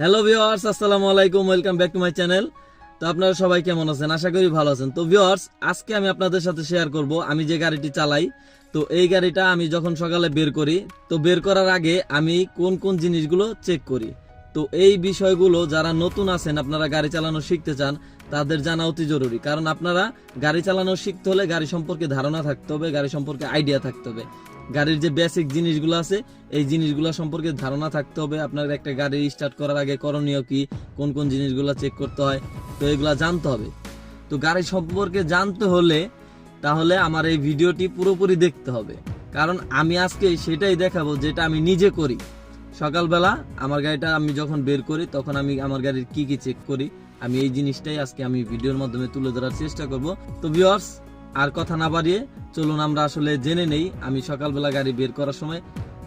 Hello viewers আসসালামু আলাইকুম welcome back to my channel তো আপনারা সবাই কেমন আছেন? আশা করি ভালো আছেন। তো ভিউয়ার্স আজকে আমি আপনাদের সাথে শেয়ার করব। আমি যে গাড়িটি চালাই, তো এই গাড়িটা আমি যখন সকালে বের করি, তো বের করার আগে আমি কোন কোন জিনিসগুলো চেক করি। তো এই বিষয়গুলো যারা নতুন আছেন, আপনারা গাড়ি চালানো শিখতে চান, তাদের জানা অতি জরুরি। কারণ আপনারা গাড়ি চালানো শিখতে হলে গাড়ি সম্পর্কে ধারণা থাকতে হবে, গাড়ি সম্পর্কে আইডিয়া থাকতে হবে। গাড়ির যে বেসিক জিনিসগুলো আছে, এই জিনিসগুলো সম্পর্কে ধারণা থাকতে হবে। আপনার একটা গাড়ি স্টার্ট করার আগে করণীয় কি, কোন কোন জিনিসগুলো চেক করতে হয়, তো এগুলো জানতে হবে। তো গাড়ি সম্পর্কে জানতে হলে তাহলে আমার এই ভিডিওটি পুরোপুরি দেখতে হবে। কারণ আমি আজকে সেটাই দেখাবো যেটা আমি নিজে করি। সকালবেলা আমার গাড়িটা আমি যখন বের করি, তখন আমি আমার গাড়ির কি কি চেক করি, আমি এই জিনিসটাই আজকে আমি ভিডিওর মাধ্যমে তুলে ধরার চেষ্টা করব। তো ভিউয়ার্স আর কথা না বাড়িয়ে চলুন আমরা আসলে জেনে নেই, আমি সকালবেলা গাড়ি বের করার সময়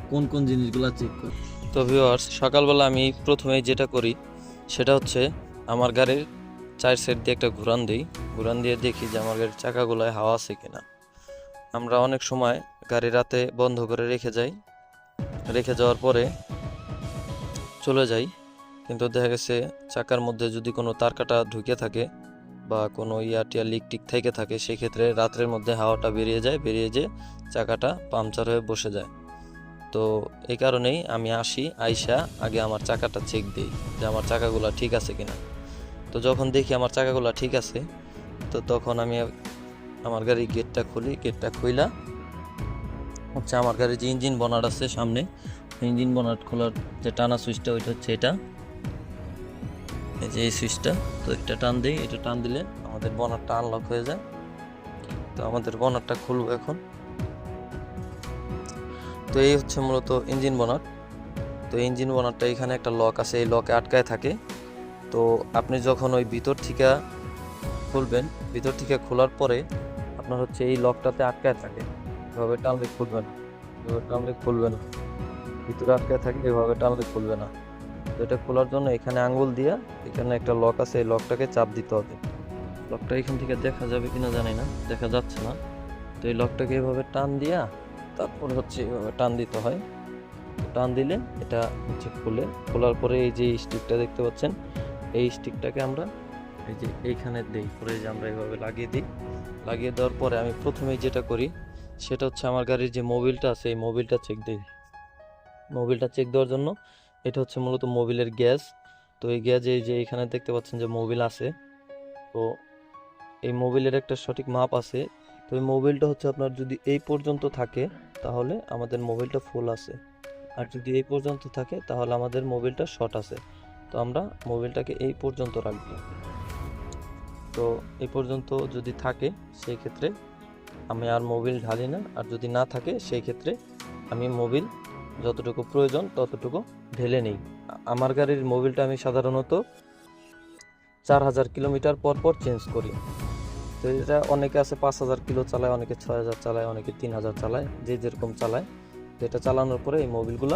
কোন কোন জিনিসগুলো চেক করি। তো ভিউয়ার্স সকালবেলা আমি প্রথমে যেটা করি, সেটা হচ্ছে আমার গাড়ির চার সাইড দিয়ে একটা ঘুরান দিই। ঘুরান দিয়ে দেখি যে আমার গাড়ির চাকাগুলোয় হাওয়া আছে কিনা। আমরা অনেক সময় গাড়ি রাতে বন্ধ করে রেখে যাই। রেখে যাওয়ার পরে চলে যাই। কিন্তু দেখা গেছে চাকার মধ্যে যদি কোনো তার কাটা ঢুকে থাকে বা কোনো ইয়ার টিয়ার লিক টিক থেকে থাকে, সেক্ষেত্রে রাত্রের মধ্যে হাওয়াটা বেরিয়ে যায়, বেরিয়ে যেয়ে চাকাটা পাংচার হয়ে বসে যায়। তো এই কারণেই আমি আসি, আইসা আগে আমার চাকাটা চেক দিই যে আমার চাকাগুলো ঠিক আছে কিনা। তো যখন দেখি আমার চাকাগুলো ঠিক আছে, তো তখন আমি আমার গাড়ির গেটটা খুলি গেটটা খুইলা হচ্ছে আমার গাড়ির যে ইঞ্জিন বনাট আছে সামনে ইঞ্জিন বনাট খোলার যে টানা সুইচটা ওইটা হচ্ছে এটা। এই যে এই সুইচটা, তো এটা টান দিই, এটা টান দিলে আমাদের বনারটা আনলক হয়ে যায়। তো আমাদের বনারটা খুলব এখন। তো এই হচ্ছে মূলত ইঞ্জিন বনাট তো ইঞ্জিন বনারটা এখানে একটা লক আছে, এই লকে আটকায় থাকে। তো আপনি যখন ওই ভিতর থেকে খুলবেন, ভিতর থেকে খোলার পরে আপনার হচ্ছে এই লকটাতে আটকায় থাকে। এভাবে টানলে খুলবে না। এভাবে টানলে খুলবে না। ভিতরে আটকায় থাকে, এভাবে টানলে খুলবে না। তো এটা খোলার জন্য এখানে আঙ্গুল দিয়া এখানে একটা লক আছে, এই লকটাকে চাপ দিতে হবে। লকটা এখান থেকে দেখা যাবে কিনা জানি না, দেখা যাচ্ছে না। তো এই লকটাকে এভাবে টান দিয়া তারপর হচ্ছে এভাবে টান দিতে হয়। টান দিলে এটা হচ্ছে খুলে, খোলার পরে এই যে স্টিকটা দেখতে পাচ্ছেন, এই স্টিকটাকে আমরা এই যে এইখানে দিই, পরে যে আমরা এইভাবে লাগিয়ে দিই। লাগিয়ে দেওয়ার পরে আমি প্রথমেই যেটা করি, সেটা হচ্ছে আমার গাড়ির যে মোবিলটা আছে, এই মোবিলটা চেক দিই। মোবিলটা চেক দেওয়ার জন্য এটা হচ্ছে মূলত মোবিলের গ্যাস। তো এই গ্যাস এই যে এখানে দেখতে পাচ্ছেন যে মোবিল আছে। তো এই মোবিলের একটা সঠিক মাপ আছে। তো এই মোবিলটা হচ্ছে আপনার যদি এই পর্যন্ত থাকে, তাহলে আমাদের মোবিলটা ফুল আছে। আর যদি এই পর্যন্ত থাকে, তাহলে আমাদের মোবিলটা শর্ট আছে। তো আমরা মোবিলটাকে এই পর্যন্ত রাখব। তো এই পর্যন্ত যদি থাকে, সেই ক্ষেত্রে আমি আর মোবিল ঢালি না। আর যদি না থাকে, সেই ক্ষেত্রে আমি মোবিল যতটুকু প্রয়োজন, ততটুকু ঢেলে নিই। আমার গাড়ির মোবিলটা আমি সাধারণত চার হাজার কিলোমিটার পর পর চেঞ্জ করি। তো এটা অনেকে আছে পাঁচ হাজার কিলো চালায়, অনেকে ছয় হাজার চালায়, অনেকে তিন হাজার চালায়, যে যেরকম চালায়। তো এটা চালানোর পরে এই মোবিলগুলো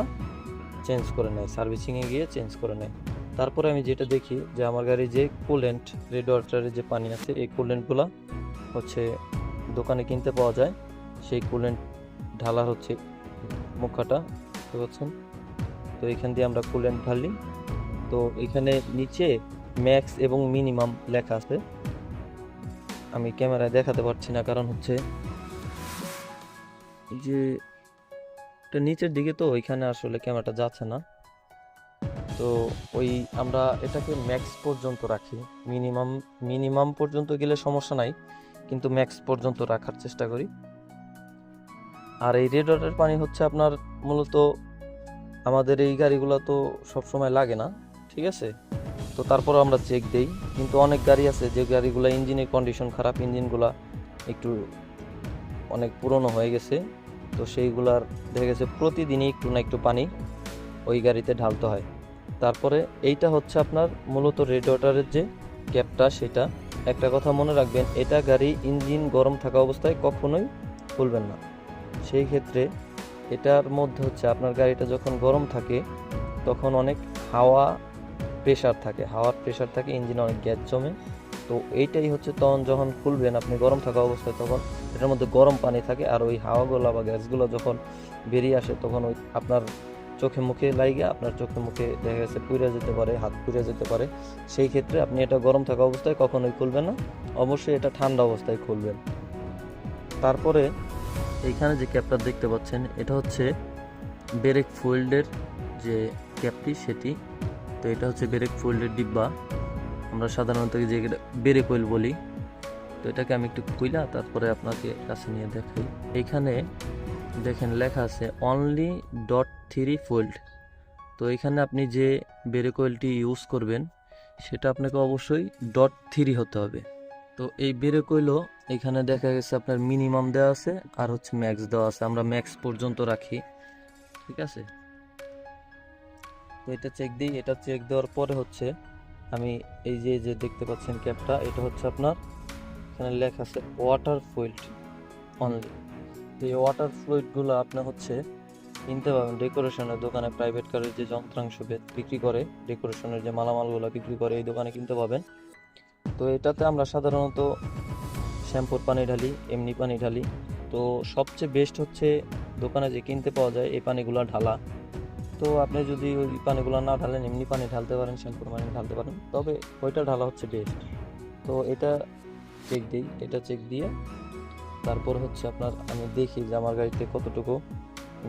চেঞ্জ করে নেয় সার্ভিসিংয়ে গিয়ে চেঞ্জ করে নেয়। তারপরে আমি যেটা দেখি যে আমার গাড়ি যে কুলেন্ট রেড ওয়াটারের যে পানি আছে, এই কুলেন্টগুলো হচ্ছে দোকানে কিনতে পাওয়া যায়। সেই কুলেন্ট ঢালার হচ্ছে মুখাটা দেখতে পাচ্ছেন। তো এখান দিয়ে আমরা কুলেন্ট ঢালি। তো এখানে নিচে ম্যাক্স এবং মিনিমাম লেখা আছে। আমি ক্যামেরায় দেখাতে পারছি না, কারণ হচ্ছে যে এটা নিচের দিকে তো ওইখানে আসলে ক্যামেরাটা যাচ্ছে না। তো ওই আমরা এটাকে ম্যাক্স পর্যন্ত রাখি। মিনিমাম মিনিমাম পর্যন্ত গেলে সমস্যা নাই, কিন্তু ম্যাক্স পর্যন্ত রাখার চেষ্টা করি। আর এই রেড ওয়াটার পানি হচ্ছে আপনার মূলত আমাদের এই গাড়িগুলো তো সব সময় লাগে না, ঠিক আছে? তো তারপর আমরা চেক দেই, কিন্তু অনেক গাড়ি আছে যে গাড়িগুলো ইঞ্জিনের কন্ডিশন খারাপ, ইঞ্জিনগুলা একটু অনেক পুরনো হয়ে গেছে, তো সেইগুলার দেখা গেছে প্রতিদিনই একটু না একটু পানি ওই গাড়িতে ঢালতে হয়। তারপরে এইটা হচ্ছে আপনার মূলত রেড ওয়াটারের যে ক্যাপটা সেটা। একটা কথা মনে রাখবেন, এটা গাড়ি ইঞ্জিন গরম থাকা অবস্থায় কখনোই খুলবেন না। সেই ক্ষেত্রে এটার মধ্যে হচ্ছে আপনার গাড়িটা যখন গরম থাকে, তখন অনেক হাওয়া প্রেশার থাকে। হাওয়ার প্রেশার থাকে ইঞ্জিনে অনেক গ্যাস জমে। তো এইটাই হচ্ছে তখন যখন খুলবেন, আপনি গরম থাকা অবস্থায় তখন এটার মধ্যে গরম পানি থাকে আর ওই হাওয়াগুলো বা গ্যাসগুলো যখন বেরিয়ে আসে, তখন ওই আপনার চোখে মুখে লাইগে আপনার চোখে মুখে দেখা গেছে পুড়ে যেতে পারে, হাত পুড়ে যেতে পারে। সেই ক্ষেত্রে আপনি এটা গরম থাকা অবস্থায় কখনোই খুলবেন না। অবশ্যই এটা ঠান্ডা অবস্থায় খুলবেন। তারপরে এইখানে যে ক্যাপটা দেখতে পাচ্ছেন, এটা হচ্ছে ব্রেক ফোল্ডের যে ক্যাপটি, সেটি। তো এটা হচ্ছে ব্রেক ফোল্ডের ডিব্বা। আমরা সাধারণত যে ব্রেক অয়েল বলি। তো এটাকে আমি একটু খুইলা, তারপরে আপনাকে কাছে নিয়ে দেখাই। এইখানে দেখেন লেখা আছে অনলি ডট থ্রি ফোল্ড তো এখানে আপনি যে ব্রেক অয়েলটি ইউজ করবেন, সেটা আপনাকে অবশ্যই ডট থ্রি হতে হবে। তো এই ব্রেক অয়েলও এখানে দেখা গেছে আপনার মিনিমাম দেওয়া আছে আর হচ্ছে ম্যাক্স দেওয়া আছে। আমরা ম্যাক্স পর্যন্ত রাখি। ঠিক আছে? তো এটা চেক দিই। এটা চেক দেওয়ার পরে হচ্ছে আমি এই যে যে দেখতে পাচ্ছেন ক্যাপটা এটা হচ্ছে আপনার এখানে লেখা আছে ওয়াটার ফুয়েল অনলি এই ওয়াটার ফ্লুইডগুলো আপনার হচ্ছে কিনতে পাবেন ডেকোরেশনের দোকানে প্রাইভেট কারের যে যন্ত্রাংশ বিক্রি করে ডেকোরেশনের যে মালামালগুলো বিক্রি করে এই দোকানে কিনতে পাবেন তো এটাতে আমরা সাধারণত শ্যাম্পুর পানি ঢালি, এমনি পানি ঢালি। তো সবচেয়ে বেস্ট হচ্ছে দোকানে যে কিনতে পাওয়া যায় এই পানিগুলো ঢালা। তো আপনি যদি ওই পানিগুলো না ঢালেন, এমনি পানি ঢালতে পারেন, শ্যাম্পুর পানি ঢালতে পারেন। তবে ওইটা ঢালা হচ্ছে বেস্ট তো এটা চেক দিই, এটা চেক দিয়ে তারপর হচ্ছে আপনার আমি দেখি যে আমার গাড়িতে কতটুকু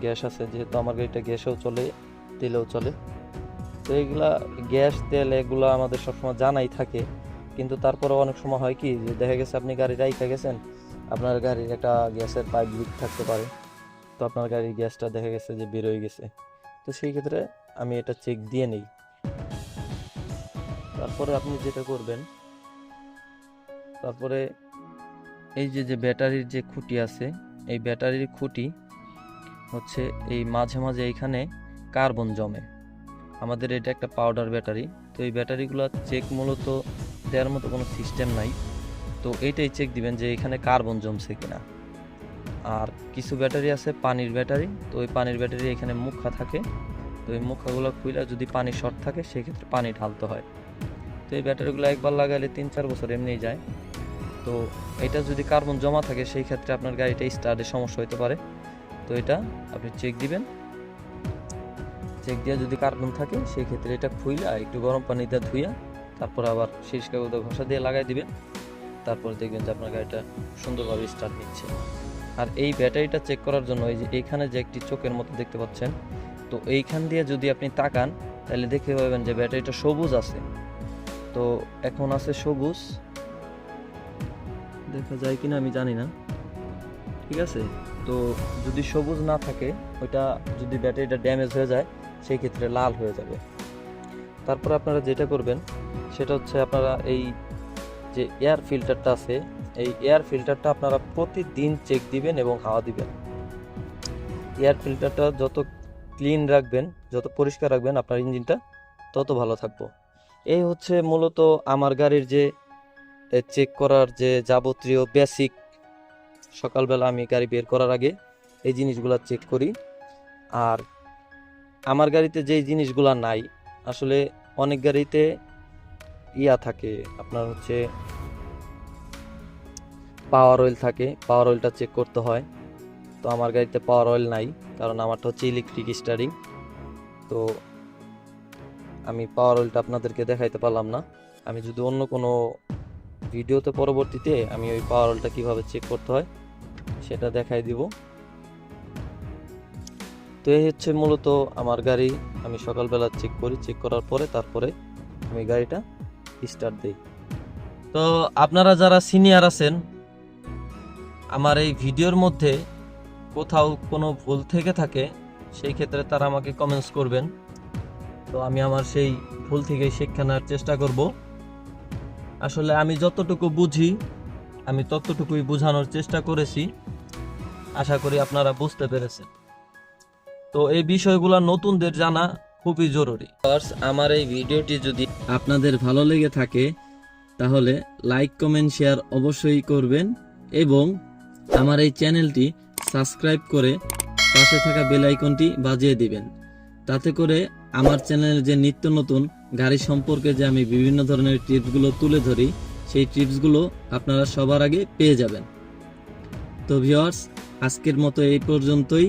গ্যাস আছে। যেহেতু আমার গাড়িটা গ্যাসেও চলে, তেলেও চলে। তো এইগুলা গ্যাস, তেল এগুলো আমাদের সবসময় জানাই থাকে। কিন্তু তারপরে অনেক সময় হয় কি যে দেখা গেছে আপনি গাড়ি রাইখা গেছেন, আপনার গাড়ির একটা গ্যাসের পাইপ লিক থাকতে পারে। তো আপনার গাড়ির গ্যাসটা দেখা গেছে যে বেরোয় গেছে। তো সেই ক্ষেত্রে আমি এটা চেক দিয়ে নিই। তারপরে আপনি যেটা করবেন, তারপরে এই যে যে ব্যাটারির যে খুঁটি আছে, এই ব্যাটারির খুঁটি হচ্ছে এই মাঝে মাঝে এইখানে কার্বন জমে। আমাদের এটা একটা পাউডার ব্যাটারি। তো এই ব্যাটারিগুলো চেক মূলত দেওয়ার মতো কোনো সিস্টেম নাই। তো এইটাই চেক দিবেন যে এখানে কার্বন জমছে কিনা। আর কিছু ব্যাটারি আছে, পানির ব্যাটারি। তো ওই পানির ব্যাটারি এখানে মুখা থাকে। তো এই মুখাগুলো খুলে যদি পানি শর্ট থাকে, সেক্ষেত্রে পানি ঢালতে হয়। তো এই ব্যাটারিগুলো একবার লাগালে তিন চার বছর এমনিই যায়। তো এটা যদি কার্বন জমা থাকে, সেই ক্ষেত্রে আপনার গাড়িটা স্টার্টের সমস্যা হতে পারে। তো এটা আপনি চেক দিবেন। চেক দিয়ে যদি কার্বন থাকে সেই ক্ষেত্রে এটা খুইলা একটু গরম পানিতে ধুইয়া তারপর আবার শীষ কাগজ ঘষা দিয়ে লাগাই দিবেন। তারপর দেখবেন যে আপনার গাড়িটা সুন্দরভাবে স্টার্ট নিচ্ছে। আর এই ব্যাটারিটা চেক করার জন্য এই যে এইখানে যে একটি চোখের মতো দেখতে পাচ্ছেন, তো এইখান দিয়ে যদি আপনি তাকান, তাহলে দেখতে পাবেন যে ব্যাটারিটা সবুজ আছে। তো এখন আছে সবুজ। দেখা যায় কিনা আমি জানি না। ঠিক আছে? তো যদি সবুজ না থাকে, ওইটা যদি ব্যাটারিটা ড্যামেজ হয়ে যায়, সেই ক্ষেত্রে লাল হয়ে যাবে। তারপর আপনারা যেটা করবেন, সেটা হচ্ছে আপনারা এই যে এয়ার ফিল্টারটা আছে, এই এয়ার ফিল্টারটা আপনারা প্রতিদিন চেক দিবেন এবং হাওয়া দিবেন। এয়ার ফিল্টারটা যত ক্লিন রাখবেন, যত পরিষ্কার রাখবেন আপনার ইঞ্জিনটা, তত ভালো থাকব। এই হচ্ছে মূলত আমার গাড়ির যে চেক করার যে যাবতীয় বেসিক সকালবেলা আমি গাড়ি বের করার আগে এই জিনিসগুলো চেক করি। আর আমার গাড়িতে যেই জিনিসগুলো নাই আসলে অনেক গাড়িতে ইয়া থাকে, আপনার হচ্ছে পাওয়ার অয়েল থাকে পাওয়ার অয়েলটা চেক করতে হয়। তো আমার গাড়িতে পাওয়ার অয়েল নাই, কারণ আমারটা হচ্ছে ইলেকট্রিক স্টারিং তো আমি পাওয়ার অয়েলটা আপনাদেরকে দেখাইতে পারলাম না। আমি যদি অন্য কোনো ভিডিওতে পরবর্তীতে আমি ওই পাওয়ার অয়েলটা কীভাবে চেক করতে হয়, সেটা দেখাই দিব। তো এই হচ্ছে মূলত আমার গাড়ি। আমি সকালবেলা চেক করি চেক করার পরে তারপরে আমি গাড়িটা স্টার্ট দিই। তো আপনারা যারা সিনিয়র আছেন, আমার এই ভিডিওর মধ্যে কোথাও কোনো ভুল থেকে থাকে, সেই ক্ষেত্রে তারা আমাকে কমেন্টস করবেন। তো আমি আমার সেই ভুল থেকে শিক্ষা নেওয়ার চেষ্টা করব। আসলে আমি যতটুকু বুঝি, আমি ততটুকুই বোঝানোর চেষ্টা করেছি। আশা করি আপনারা বুঝতে পেরেছেন। তো এই বিষয়গুলো নতুনদের জানা খুবই জরুরি। আমার এই ভিডিওটি যদি আপনাদের ভালো লেগে থাকে, তাহলে লাইক কমেন্ট শেয়ার অবশ্যই করবেন এবং আমার এই চ্যানেলটি সাবস্ক্রাইব করে পাশে থাকা বেল আইকনটি বাজিয়ে দিবেন। তাতে করে আমার চ্যানেলে যে নিত্য নতুন গাড়ি সম্পর্কে যে আমি বিভিন্ন ধরনের টিপসগুলো তুলে ধরি, সেই টিপসগুলো আপনারা সবার আগে পেয়ে যাবেন। তো ভিওয়ার্স আজকের মতো এই পর্যন্তই।